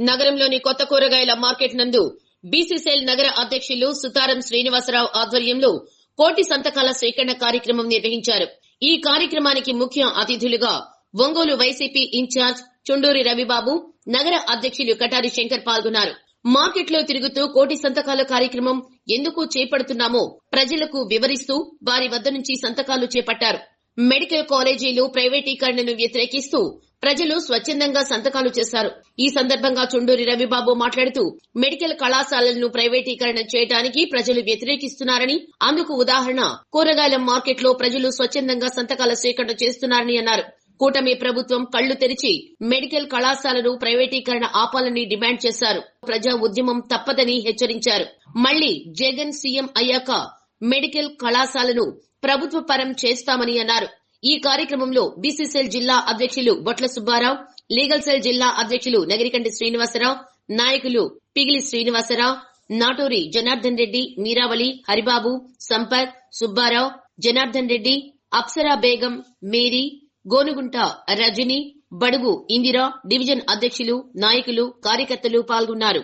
నగరంలోని కొత్త కూరగాయల మార్కెట్ నందు బీసీసీఎల్ నగర అధ్యక్షులు సుతారం శ్రీనివాసరావు ఆధ్వర్యంలో కోటి సంతకాల సేకరణ కార్యక్రమం నిర్వహించారు. ఈ కార్యక్రమానికి ముఖ్య అతిథులుగా ఒంగోలు వైసీపీ ఇన్ఛార్జ్ చుండూరి రవిబాబు నగర అధ్యక్షులు కటారి శంకర్ పాల్గొన్నారు. మార్కెట్లో తిరుగుతూ కోటి సంతకాల కార్యక్రమం ఎందుకు చేపడుతున్నామో ప్రజలకు వివరిస్తూ వారి వద్ద నుంచి సంతకాలు చేపట్టారు. మెడికల్ కాలేజీలు ప్రైవేటీకరణను వ్యతిరేకిస్తూ ప్రజలు స్వచ్ఛందంగా సంతకాలు చేశారు. ఈ సందర్భంగా చుండూరి రవిబాబు మాట్లాడుతూ మెడికల్ కళాశాలలను ప్రైవేటీకరణ చేయడానికి ప్రజలు వ్యతిరేకిస్తున్నారని అందుకు ఉదాహరణ కూరగాయల మార్కెట్లో ప్రజలు స్వచ్ఛందంగా సంతకాల సేకరణ చేస్తున్నారని అన్నారు. కూటమి ప్రభుత్వం కళ్ళు తెరిచి మెడికల్ కళాశాలను ప్రైవేటీకరణ ఆపాలని డిమాండ్ చేశారు. ప్రజా ఉద్యమం తప్పదని హెచ్చరించారు. మళ్ళీ జగన్ సీఎం అయ్యాక మెడికల్ కళాశాలను ప్రభుత్వ పరం చేస్తామని అన్నారు. ఈ కార్యక్రమంలో బీసీసీఎల్ జిల్లా అధ్యక్షులు బొట్ల సుబ్బారావు లీగల్ సెల్ జిల్లా అధ్యక్షులు నగిరికంటి శ్రీనివాసరావు నాయకులు పిగిలి శ్రీనివాసరావు నాటూరి జనార్దన్ రెడ్డి మీరావళి హరిబాబు సంపత్ సుబ్బారావు జనార్దన్ రెడ్డి అప్సరా బేగం మేరీ గోనుగుంట రజని బడుగు ఇందిరా డివిజన్ అధ్యక్షులు నాయకులు కార్యకర్తలు పాల్గొన్నారు.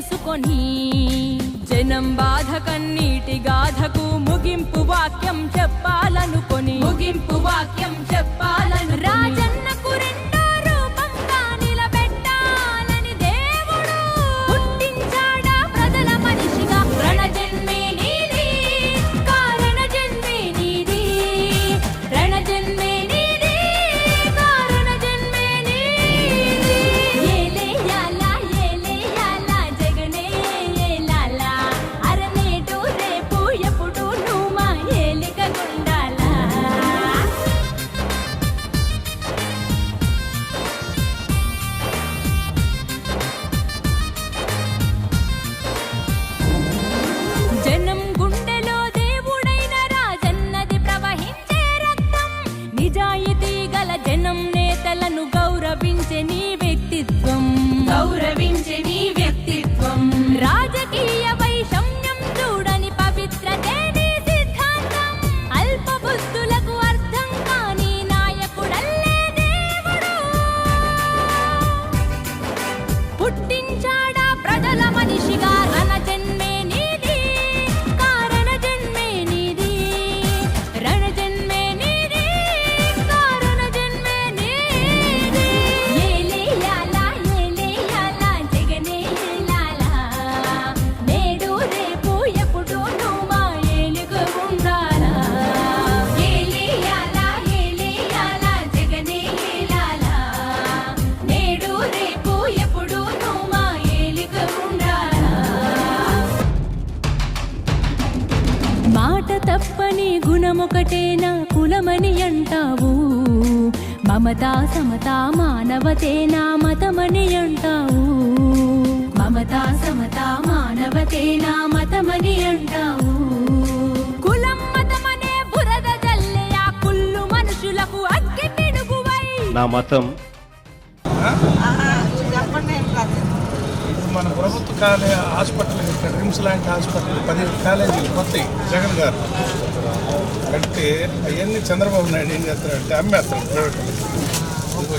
తెలుసుకొని జనం బాధ కన్నీటి గాథకు ముగింపు వాక్యం చెప్పాలనుకొని ముగింపు వాక్యం గుణమొకటేనా కులమని అంటావు. మమతా సమతా మానవతేనా మతమని అంటావు. మమ నా మతమని అంటావు. కులం మతమనే బురద జల్లే ఆ కుళ్ళు మనుషులకు అగ్గి పిడుగువై. నా మతం. మన ప్రభుత్వ కాలే హాస్పిటల్ ఇక్కడ రిమ్స్ లాంటి హాస్పిటల్ పది కాలేజీలు కొత్తవి జగన్ గారు. కడితే అవన్నీ చంద్రబాబు నాయుడు ఏం చేస్తారంటే అమ్మేస్తారు ప్రైవేట్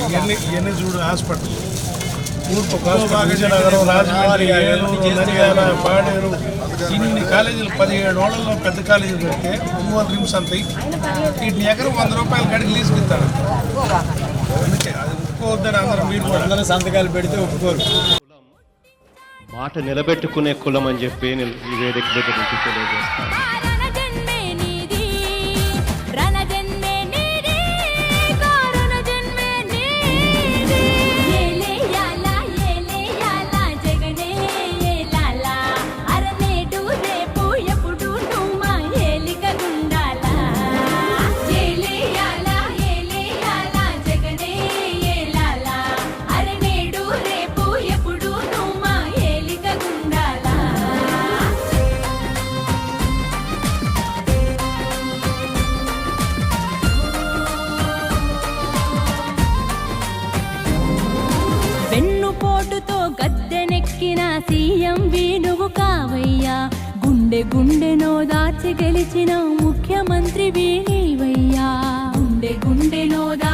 ఇవన్నీ ఇవన్నీ చూడు హాస్పిటల్ తూర్పు విజయనగరం రాజమండ్రి ఏలూరు నంద్యాల పాడేరు. ఇన్ని కాలేజీలు పదిహేడు ఓళ్ళలో పెద్ద కాలేజీలు పెడితే ఒంగోలు రిమ్స్ అంతాయి వీటిని ఎకరం వంద రూపాయల కాడికి లీజుకిస్తాడు అందుకే అది ఒప్పుకోవద్దని అందరూ మీరు అందరూ సంతకాలు పెడితే ఒప్పుకోరు. మాట నిలబెట్టుకునే కులం అని చెప్పి నేను ఈ వేదిక దగ్గర నుంచి తెలియజేస్తాను. గుండె గుండెనో దాచి గెలిచిన ముఖ్యమంత్రి వీణీవయ్యా గుండె గుండెనో దాచి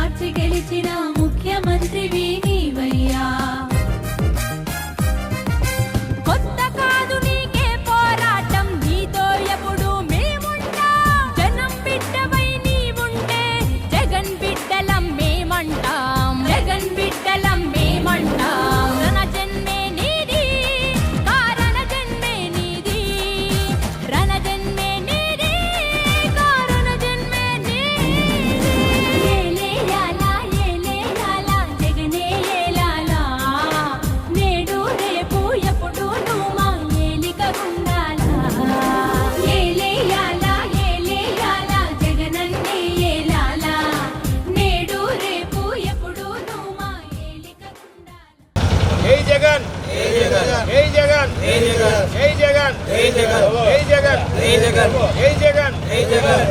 జగన్. జై జగన్. జై జగన్. జై జగన్. జై జగన్. జై జగన్ జై జగన్ జై జగన్ జై జగన్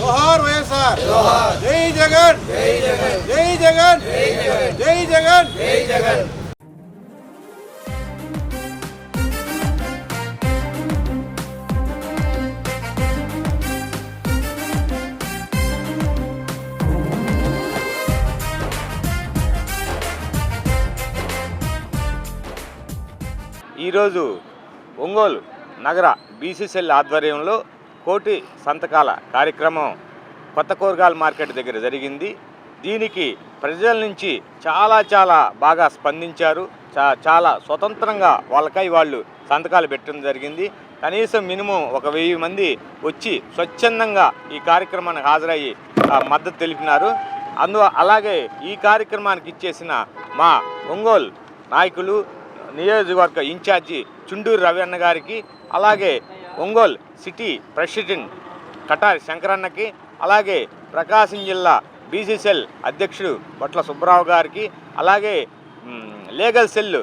జోహార్ వైఎస్ఆర్. జోహార్ జై జగన్ జై జగన్ జై జగన్. జై జగన్. జై జగన్. జై జగన్. ఈరోజు ఒంగోలు నగర బీసీసీఎల్ ఆధ్వర్యంలో కోటి సంతకాల కార్యక్రమం కొత్త కూరగాయల మార్కెట్ దగ్గర జరిగింది. దీనికి ప్రజల నుంచి చాలా చాలా బాగా స్పందించారు. చా చాలా స్వతంత్రంగా వాళ్ళకై వాళ్ళు సంతకాలు పెట్టడం జరిగింది. కనీసం మినిమం ఒక వెయ్యి మంది వచ్చి స్వచ్ఛందంగా ఈ కార్యక్రమానికి హాజరయ్యి మద్దతు తెలిపినారు. అందు అలాగే ఈ కార్యక్రమానికి ఇచ్చేసిన మా ఒంగోలు నాయకులు నియోజకవర్గ ఇన్ఛార్జి చుండూరు రవి గారికి అలాగే ఒంగోలు సిటీ ప్రెసిడెంట్ కటారి శంకరన్నకి అలాగే ప్రకాశం జిల్లా బీసీసెల్ అధ్యక్షుడు బట్ల సుబ్బరావు గారికి అలాగే లీగల్ సెల్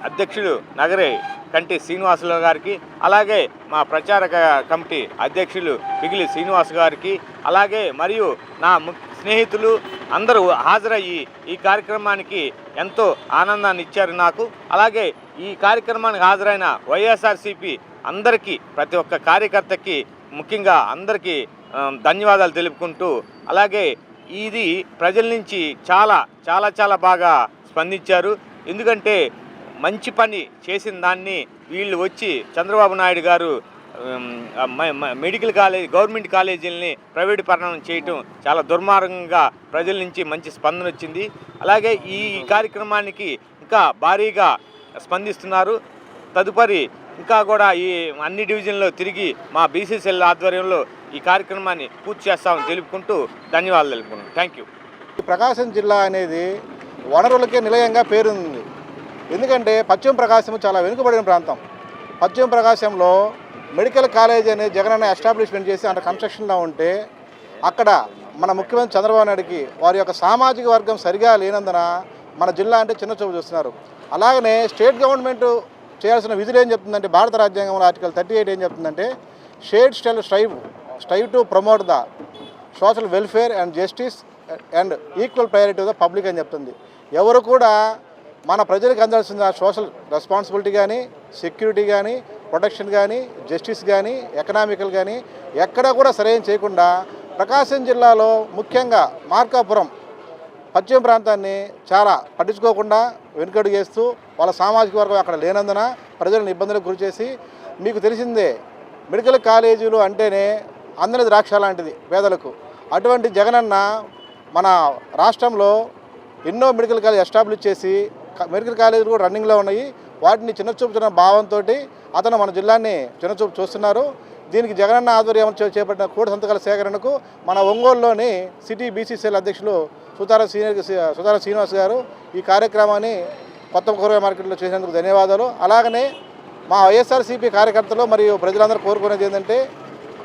అధ్యక్షుడు నగరే కంటి శ్రీనివాసులు గారికి అలాగే మా ప్రచార కమిటీ అధ్యక్షులు పిగిలి శ్రీనివాస్ గారికి అలాగే మరియు నా ముఖ్య స్నేహితులు అందరూ హాజరయ్యి ఈ కార్యక్రమానికి ఎంతో ఆనందాన్ని ఇచ్చారు నాకు. అలాగే ఈ కార్యక్రమానికి హాజరైన వైఎస్ఆర్సిపి అందరికీ ప్రతి ఒక్క కార్యకర్తకి ముఖ్యంగా అందరికీ ధన్యవాదాలు తెలుపుకుంటూ అలాగే ఇది ప్రజల నుంచి చాలా చాలా చాలా బాగా స్పందించారు. ఎందుకంటే మంచి పని చేసిన దాన్ని వీళ్ళు వచ్చి చంద్రబాబు నాయుడు గారు మెడికల్ కాలేజ్ గవర్నమెంట్ కాలేజీలని ప్రైవేట్ పరణం చేయటం చాలా దుర్మార్గంగా ప్రజల నుంచి మంచి స్పందన వచ్చింది. అలాగే ఈ కార్యక్రమానికి ఇంకా భారీగా స్పందిస్తున్నారు. తదుపరి ఇంకా కూడా ఈ అన్ని డివిజన్లో తిరిగి మా బీసీసీఎల్ ఆధ్వర్యంలో ఈ కార్యక్రమాన్ని పూర్తి చేస్తామని తెలుపుకుంటూ ధన్యవాదాలు తెలుపుకున్నాను థ్యాంక్ యూ. ఈ ప్రకాశం జిల్లా అనేది వనరులకే నిలయంగా పేరుంది. ఎందుకంటే పశ్చిమ ప్రకాశం చాలా వెనుకబడిన ప్రాంతం. పశ్చిమ ప్రకాశంలో మెడికల్ కాలేజ్ అనేది జగనన్న ఎస్టాబ్లిష్మెంట్ చేసి అంటే కన్స్ట్రక్షన్లో ఉంటే అక్కడ మన ముఖ్యమంత్రి చంద్రబాబు నాయుడికి వారి యొక్క సామాజిక వర్గం సరిగా లేనందున మన జిల్లా అంటే చిన్న చూపు చూస్తున్నారు. అలాగనే స్టేట్ గవర్నమెంట్ చేయాల్సిన విధులు ఏం చెప్తుందంటే భారత రాజ్యాంగంలో ఆర్టికల్ థర్టీ ఎయిట్ ఏం చెప్తుందంటే state shall strive strive to promote the social welfare and justice and equal priority the public అని చెప్తుంది. ఎవరు కూడా మన ప్రజలకు అందాల్సిన సోషల్ రెస్పాన్సిబిలిటీ కానీ సెక్యూరిటీ కానీ ప్రొటెక్షన్ కానీ జస్టిస్ కానీ ఎకనామికల్ కానీ ఎక్కడా కూడా సరైన చేయకుండా ప్రకాశం జిల్లాలో ముఖ్యంగా మార్కాపురం పశ్చిమ ప్రాంతాన్ని చాలా పట్టించుకోకుండా వెనుకడుగేస్తూ వాళ్ళ సామాజిక వర్గం అక్కడ లేనందున ప్రజలను ఇబ్బందులకు గురి చేసి మీకు తెలిసిందే మెడికల్ కాలేజీలు అంటేనే అందరి ద్రాక్ష లాంటిది పేదలకు. అటువంటి జగనన్న మన రాష్ట్రంలో ఎన్నో మెడికల్ కాలేజ్ ఎస్టాబ్లిష్ చేసి మెడికల్ కాలేజీలు కూడా రన్నింగ్లో ఉన్నాయి. వాటిని చిన్నచూపుతున్న భావంతో అతను మన జిల్లాని చిన్నచూపు చూస్తున్నారు దీనికి జగనన్న ఆధ్వర్యం చేపట్టిన కూడ సంతకాల సేకరణకు మన ఒంగోలులోని సిటీ బీసీసీఎల్ అధ్యక్షులు సుతారా సీనియర్ సుతారా శ్రీనివాస్ గారు ఈ కార్యక్రమాన్ని కొత్త కూరగాయ మార్కెట్లో చేసినందుకు ధన్యవాదాలు అలాగనే మా వైఎస్ఆర్సీపీ కార్యకర్తలు మరియు ప్రజలందరూ కోరుకునేది ఏంటంటే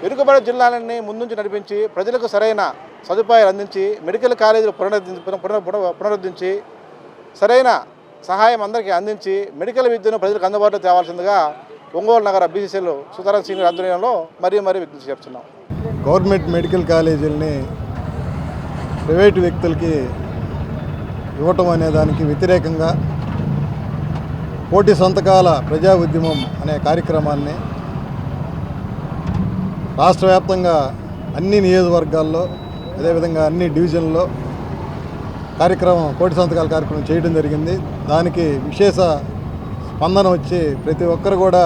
వెనుకబడే జిల్లాలన్నీ ముందుంచి నడిపించి ప్రజలకు సరైన సదుపాయాలు అందించి మెడికల్ కాలేజీలు పునరుద్ధి పునరుద్ధరించి సరైన సహాయం అందరికీ అందించి మెడికల్ విద్యను ప్రజలకు అందుబాటులో తేవాల్సిందిగా ఒంగోలు నగర బీసీసీలు సుతారాం సీనియర్ ఆధ్వర్యంలో మరీ మరీ విజ్ఞప్తి చేస్తున్నాం. గవర్నమెంట్ మెడికల్ కాలేజీలని ప్రైవేటు వ్యక్తులకి ఇవ్వటం అనే దానికి వ్యతిరేకంగా కోటి సంతకాల ప్రజా ఉద్యమం అనే కార్యక్రమాన్ని రాష్ట్ర వ్యాప్తంగా అన్ని నియోజకవర్గాల్లో అదేవిధంగా అన్ని డివిజన్లో కార్యక్రమం కోటి సంతకాల కార్యక్రమం చేయడం జరిగింది. దానికి విశేష స్పందన వచ్చి ప్రతి ఒక్కరు కూడా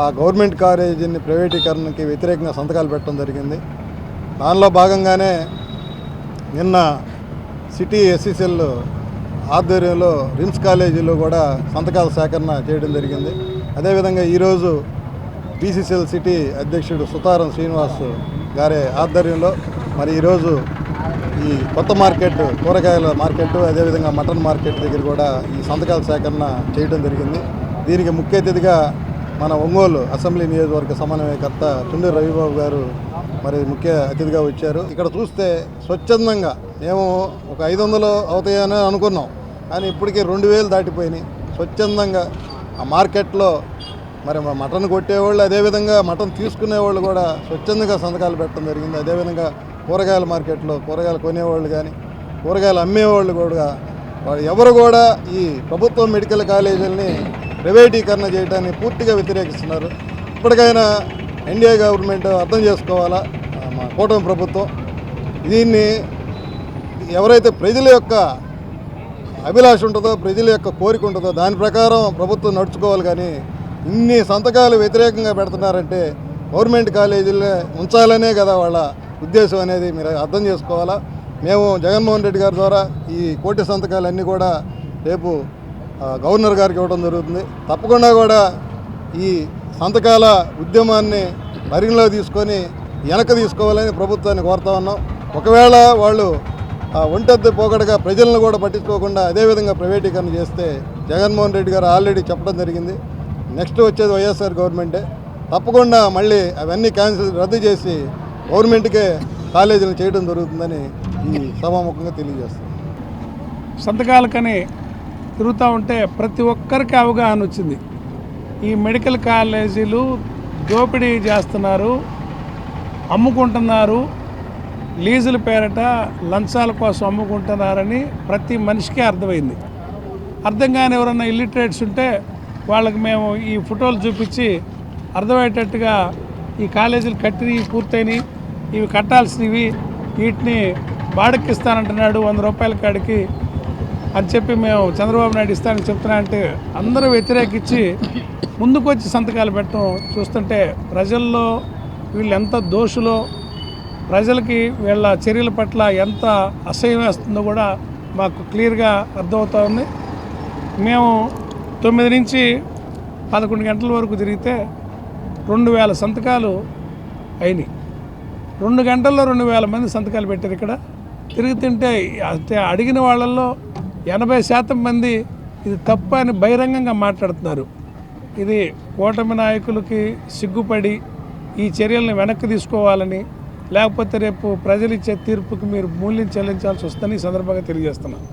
ఆ గవర్నమెంట్ కాలేజీని ప్రైవేటీకరణకి వ్యతిరేకంగా సంతకాలు పెట్టడం జరిగింది. దానిలో భాగంగానే నిన్న సిటీ ఎస్సీసీఎల్ ఆధ్వర్యంలో రిమ్స్ కాలేజీలో కూడా సంతకాల సేకరణ చేయడం జరిగింది. అదేవిధంగా ఈరోజు బీసీసీఎల్ సిటీ అధ్యక్షుడు సుతారం శ్రీనివాస్ గారి ఆధ్వర్యంలో మరి ఈరోజు ఈ కొత్త మార్కెట్ కూరగాయల మార్కెట్ అదేవిధంగా మటన్ మార్కెట్ దగ్గర కూడా ఈ సంతకాల సేకరణ చేయడం జరిగింది. దీనికి ముఖ్య అతిథిగా మన ఒంగోలు అసెంబ్లీ నియోజకవర్గ సమన్వయకర్త తుండి రవిబాబు గారు మరి ముఖ్య అతిథిగా వచ్చారు. ఇక్కడ చూస్తే స్వచ్ఛందంగా మేము ఒక ఐదు వందలు అవుతాయని అనుకున్నాం. కానీ ఇప్పటికీ రెండు వేలు దాటిపోయినాయి. స్వచ్ఛందంగా ఆ మార్కెట్లో మరి మటన్ కొట్టేవాళ్ళు అదేవిధంగా మటన్ తీసుకునేవాళ్ళు కూడా స్వచ్ఛందంగా సంతకాలు పెట్టడం జరిగింది. అదేవిధంగా కూరగాయల మార్కెట్లో కూరగాయలు కొనేవాళ్ళు కానీ కూరగాయలు అమ్మేవాళ్ళు కూడా వాళ్ళు ఎవరు కూడా ఈ ప్రభుత్వ మెడికల్ కాలేజీలని ప్రైవేటీకరణ చేయడాన్ని పూర్తిగా వ్యతిరేకిస్తున్నారు. ఇప్పటికైనా ఎన్డీఏ గవర్నమెంట్ అర్థం చేసుకోవాలా? మా కూటమి ప్రభుత్వం. దీన్ని ఎవరైతే ప్రజల యొక్క అభిలాష ఉంటుందో ప్రజల యొక్క కోరిక ఉంటుందో దాని ప్రకారం ప్రభుత్వం నడుచుకోవాలి కానీ ఇన్ని సంతకాలు వ్యతిరేకంగా పెడుతున్నారంటే గవర్నమెంట్ కాలేజీలే ఉంచాలనే కదా వాళ్ళ ఉద్దేశం అనేది మీరు అర్థం చేసుకోవాలా? మేము జగన్మోహన్ రెడ్డి గారి ద్వారా ఈ కోటి సంతకాలన్నీ కూడా రేపు గవర్నర్ గారికి ఇవ్వడం జరుగుతుంది. తప్పకుండా కూడా ఈ సంతకాల ఉద్యమాన్ని పరిగణలో తీసుకొని వెనక తీసుకోవాలని ప్రభుత్వాన్ని కోరుతా ఉన్నాం. ఒకవేళ వాళ్ళు ఆ ఒంటెద్దు పోకడగా ప్రజలను కూడా పట్టించుకోకుండా అదేవిధంగా ప్రైవేటీకరణ చేస్తే జగన్మోహన్ రెడ్డి గారు ఆల్రెడీ చెప్పడం జరిగింది. నెక్స్ట్ వచ్చేది వైఎస్ఆర్ గవర్నమెంటే. తప్పకుండా మళ్ళీ అవన్నీ క్యాన్సిల్ రద్దు చేసి గవర్నమెంట్కే కాలేజీలు చేయడం జరుగుతుందని ఈ సభాముఖంగా తెలియజేస్తాం సంతకాలకని తిరుగుతూ ఉంటే ప్రతి ఒక్కరికి అవగాహన వచ్చింది. ఈ మెడికల్ కాలేజీలు దోపిడీ చేస్తున్నారు అమ్ముకుంటున్నారు లీజుల పేరట లంచాల కోసం అమ్ముకుంటున్నారని ప్రతి మనిషికి అర్థమైంది. అర్థం కాని ఎవరన్నా ఇల్లిటరేట్స్ ఉంటే వాళ్ళకి మేము ఈ ఫోటోలు చూపించి అర్థమయ్యేటట్టుగా ఈ కాలేజీలు కట్టినవి పూర్తయినాయి. ఇవి కట్టాల్సినవి వీటిని బాడక్కిస్తానంటున్నాడు వంద రూపాయల కాడికి అని చెప్పి మేము చంద్రబాబు నాయుడు ఇస్తానని చెప్తున్నా అంటే అందరూ వ్యతిరేకించి ముందుకొచ్చి సంతకాలు పెట్టడం చూస్తుంటే ప్రజల్లో వీళ్ళు ఎంత దోషులో ప్రజలకి వీళ్ళ చర్యల పట్ల ఎంత అసహ్యం వేస్తుందో కూడా మాకు క్లియర్గా అర్థమవుతా ఉంది. మేము తొమ్మిది నుంచి పదకొండు గంటల వరకు తిరిగితే రెండు వేల సంతకాలు అయినాయి. రెండు గంటల్లో రెండు వేల మంది సంతకాలు పెట్టారు ఇక్కడ. తిరుగుతుంటే అంటే అడిగిన వాళ్ళల్లో ఎనభై శాతం మంది ఇది తప్పు అని బహిరంగంగా మాట్లాడుతున్నారు. ఇది కూటమి నాయకులకి సిగ్గుపడి ఈ చర్యల్ని వెనక్కి తీసుకోవాలని లేకపోతే రేపు ప్రజలు ఇచ్చే తీర్పుకి మీరు మూల్యం చెల్లించాల్సి వస్తుందని ఈ సందర్భంగా తెలియజేస్తున్నాను.